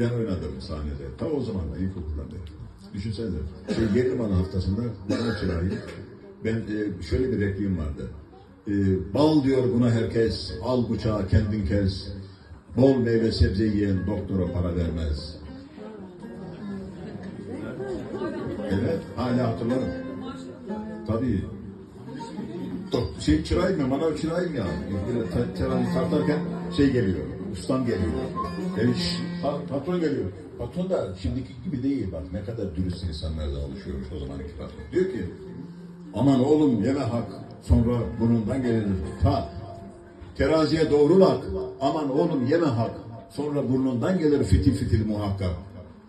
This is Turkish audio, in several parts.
Ben oynadım sahnede. Ta o zaman da ilkokuldan beri. Düşünsenize. Şey geldi bana haftasında bana çırağıyım. Ben e, şöyle bir repliğim vardı. E, bal diyor buna herkes, al bıçağı kendin kes. Bol meyve sebze yiyen doktora para vermez. Evet, hala hatırlarım. Tabii. Şey çırağıyım ya, manav çırağıyım ya. Böyle tartarken şey geliyor, ustam geliyor. Evet, patron geliyor. Patron da şimdiki gibi değil bak ne kadar dürüst insanlarla alışıyormuş o zamanki patron. Diyor ki, aman oğlum yeme hak, sonra burnundan gelir. Ta, teraziye doğru bak, aman oğlum yeme hak, sonra burnundan gelir fitil fitil muhakkak.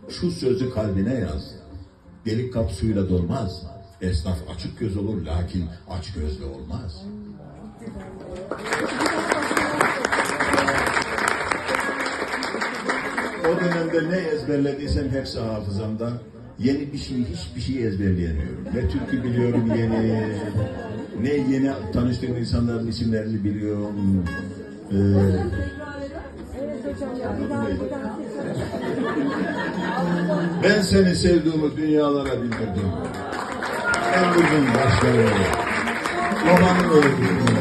Şu sözü kalbine yaz. Delik kap suyla dolmaz. Esnaf açık göz olur lakin aç gözlü olmaz. O dönemde ne ezberlediysem hepsi hafızamda. Yeni bir şey, hiçbir şey ezberleyemiyorum. Ne türkü biliyorum yeni, ne yeni tanıştığım insanların isimlerini biliyorum. Ee? Ben seni sevdiğimi dünyalara bildirdim. En uzun başlarını. Romanın öyküsünü.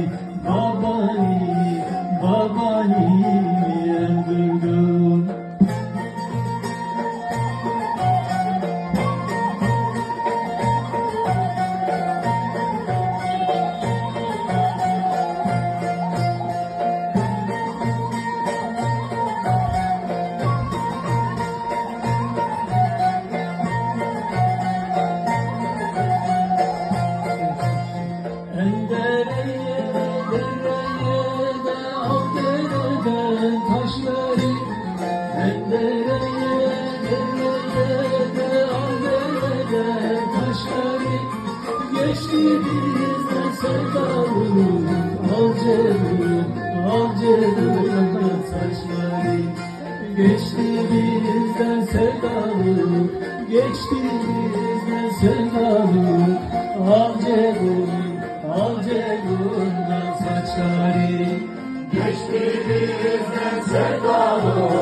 Endereye, dereye de al dereden taşları Endereye, dereye de al dereden taşları Geçti bizden sevdalım Al cebim, al cebimden saçları Geçti bizden sevdalım Geçti bizden sevdalım Al cebim, al cebimden saçları Geçti bizden sevdalım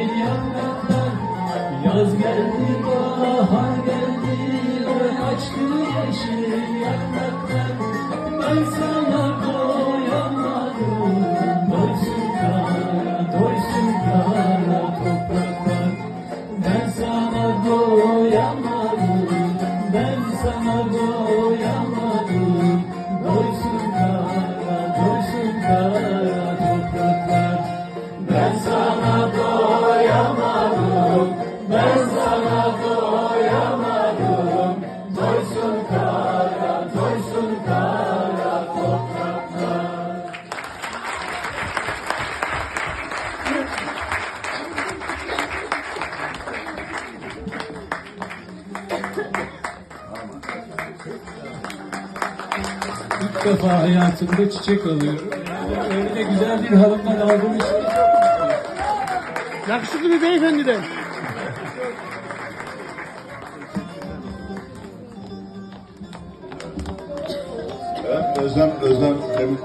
yapraklar Yaz geldi bahar geldi. Açtı yeşil yapraklar Ben sana doyamadım. Doysun kara, doysun kara topraklar. Ben sana doyamadım. Ben sana doyamadım. Doysun kara, doysun kara topraklar. Ben sana ilk defa hayatımda çiçek alıyorum. Yani öyle de güzel bir hanımdan aldığım için. Yakışıklı bir beyefendiden. Evet, Özlem, Özlem, demin